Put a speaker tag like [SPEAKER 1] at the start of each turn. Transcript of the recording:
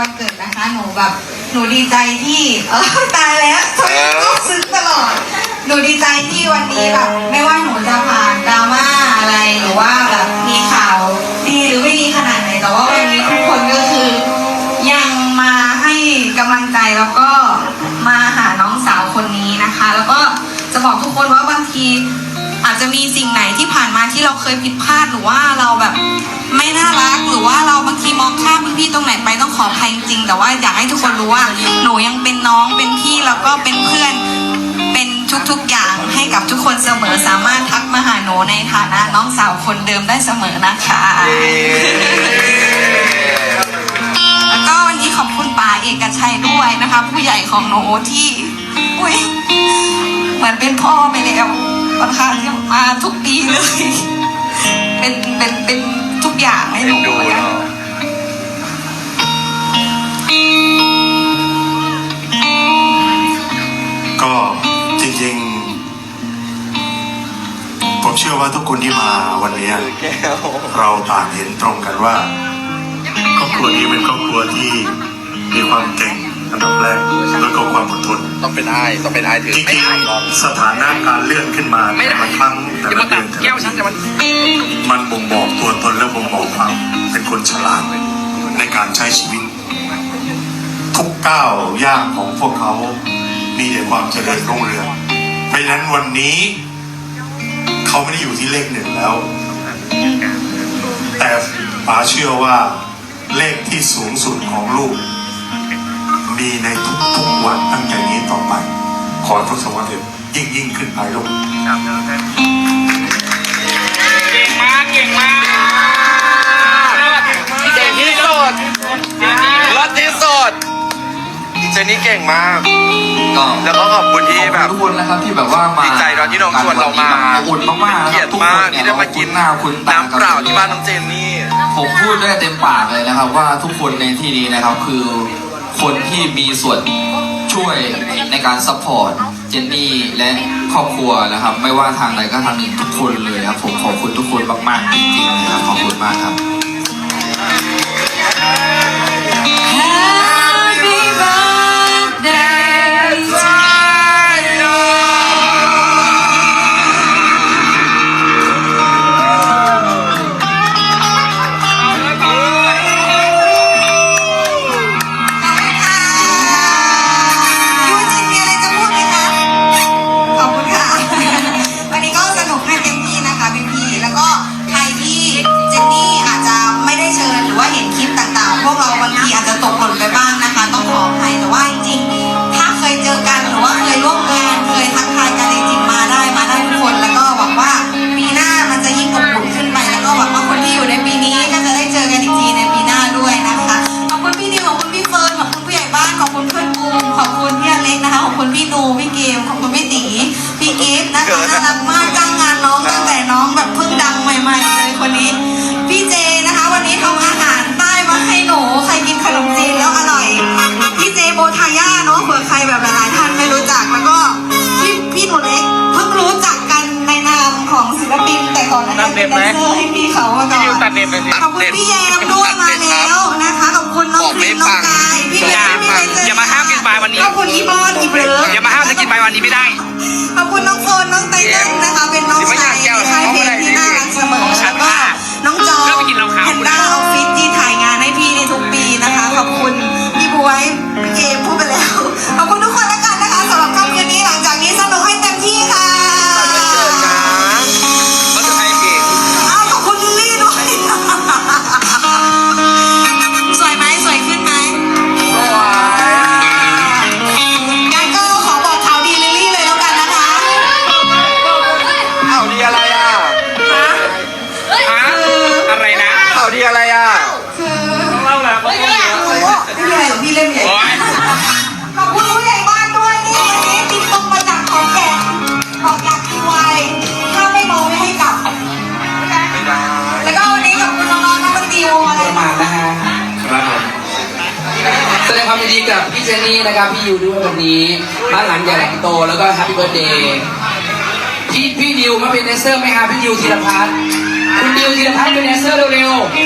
[SPEAKER 1] วก็มาวันเกิดนะคะ หนูแบบหนูดีใจที่เออตายแล้วทำไมต้องซึ้งตลอด หนูดีใจที่วันนี้แบบ ไม่ว่าหนูจะผ่านดราม่าอะไรหรือว่าแบบมีข่าวดีหรือไม่ดีขนาดไหนแต่ว่าวันนี้ทุกคนก็คือ ยังมาให้กำลังใจแล้วก็มาหาน้องสาวคนนี้นะคะ แล้วก็จะบอกทุกคนว่าบางทีอาจจะมีสิ่งไหนที่ผ่านมาที่เราเคยผิดพลาดหรือว่าเราแบบไม่น่ารักหรือว่าเราบางทีมองข้ามพี่ๆ ตรงไหนไปต้องขออภัยจริงๆแต่ว่าอยากให้ทุกคนรู้ว่า หนูยังเป็นน้องเป็นพี่แล้วก็เป็นเพื่อน เป็นทุกๆอย่างให้กับทุกคนเสมอสามารถทักมาหาหนูในฐานะน้องสาวคนเดิมได้เสมอนะคะ แล้วก็วันนี้ขอบคุณป๋าเอกชัยด้วยนะคะ ผู้ใหญ่ของหนูที่อุ้ยเหมือนเป็นพ่อไปแล้วประธานที่มาทุกปีเลย เป็นเป็นเป็นทุกอย่างให้หนู
[SPEAKER 2] ดู
[SPEAKER 1] นะ
[SPEAKER 2] เนาะ
[SPEAKER 3] ชื่อว่าทุกคนที่มาวันนี้
[SPEAKER 2] แก้ว
[SPEAKER 3] เราต่างเห็นตรงกันว่าครอบครัวนี้เป็นครอบครัวที่มีความเก่งอันดับแรกแล้วก็ความอดทน
[SPEAKER 2] ต้องเป็นไอ้ต้องเป็นไอ้ถือ
[SPEAKER 3] จ
[SPEAKER 2] ไม่
[SPEAKER 3] ริง
[SPEAKER 2] ไอ้ลอง
[SPEAKER 3] ๆสถานะการเลื่อนขึ้นมา
[SPEAKER 2] ไม่
[SPEAKER 3] แต่
[SPEAKER 2] ได้
[SPEAKER 3] ละครั้งแต่
[SPEAKER 2] อย่า
[SPEAKER 3] ละ
[SPEAKER 2] มา
[SPEAKER 3] เดื
[SPEAKER 2] ตั
[SPEAKER 3] อ
[SPEAKER 2] ด
[SPEAKER 3] นแต่
[SPEAKER 2] แก้
[SPEAKER 3] ละ
[SPEAKER 2] วฉัน
[SPEAKER 3] ปี
[SPEAKER 2] แต่มัน
[SPEAKER 3] มันบ่งบอกตัวตนและบ่งบอกความเป็นคนฉลาดในการใช้ชีวิต ทุกก้าวย่างของพวกเขามีแต่ความเจริญรุ่งเรืองเพราะฉะนั้นวันนี้ เขาไม่ได้อยู่ที่เลขหนึ่งแล้ว แต่ป๋าเชื่อว่าเลขที่สูงสุดของลูก มีในทุกๆวันตั้งแต่นี้ต่อไป ขอทศวรรษเถอะยิ่งยิ่งขึ้นไปลูก
[SPEAKER 4] เก่งมากเก่งมาก
[SPEAKER 2] เก่งที่สุดรอดที่สุดเจนนี่เก่งมาก
[SPEAKER 5] ก็
[SPEAKER 2] แล้วก็ขอบคุณที่แบบ
[SPEAKER 5] ทุกคนนะครับที่แบบว่ามา
[SPEAKER 2] ดีใจเนอะที่น้องชวนเรามา
[SPEAKER 5] อบอุ่นมากๆนะ
[SPEAKER 2] เกี
[SPEAKER 5] ค
[SPEAKER 2] ย
[SPEAKER 5] รั
[SPEAKER 2] ร
[SPEAKER 5] บ
[SPEAKER 2] ติ
[SPEAKER 5] ทุก
[SPEAKER 2] มา
[SPEAKER 5] ค
[SPEAKER 2] ก
[SPEAKER 5] น
[SPEAKER 2] ที่
[SPEAKER 5] เนี่ย
[SPEAKER 2] ได้มากิน
[SPEAKER 5] หน้าคุณตา
[SPEAKER 2] น้ำเปล่าที่บ้านน้องเจนนี่
[SPEAKER 5] ผมพูดได้เต็มปากเลยนะครับ ว่าทุกคนในที่นี้นะครับคือคนที่มีส่วนช่วยในการซัพพอร์ตเจนนี่และครอบครัวนะครับ ไม่ว่าทางไหนก็ทางหนึ่งทุกคนเลยครับผมขอบคุณทุกคนมากๆจริงๆเลยครับขอบคุณมากครับ
[SPEAKER 1] นะคะ ขอบคุณพี่นูพี่เกม ขอบคุณพี่ตีพี่กิฟต์นะคะ น่ารักมาก ปินแต่ก่อนหน้านั้นเป็นแดนเซอร์ให้พี่เขามาก่อ
[SPEAKER 4] พี่นิวตัด
[SPEAKER 1] น
[SPEAKER 4] เน็ตเลยสิ
[SPEAKER 1] ขอบคุณพี่แยมด้วยมาแล้วนะคะขอบคุณน้องพริมน้องกายพี่
[SPEAKER 4] อ
[SPEAKER 1] เล็
[SPEAKER 4] ย่าก
[SPEAKER 1] พี่เล็ก
[SPEAKER 4] อย่ามาห้ามกินปลายวันนี้
[SPEAKER 1] ขอบคุณอีบอนอีเบล
[SPEAKER 4] อย่ามาห้ามจะกินปลายวันนี้ไม่ได้
[SPEAKER 1] แสดงค
[SPEAKER 2] วา
[SPEAKER 1] มยินดีกับ
[SPEAKER 5] พี่เจนี่นะครับพี่ยูด้วยวันนี้บ้านหลังใหญ่หลังโตแล้วก็แฮปปี้เบิร์ดเดย์
[SPEAKER 6] พี่พี่ดิวมาเป็นแดนเซอร์ไหมครับพี่ดิวธีรพัฒน์คุณดิวธีรพัฒน์เป็นแดนเซอร์เร็วๆ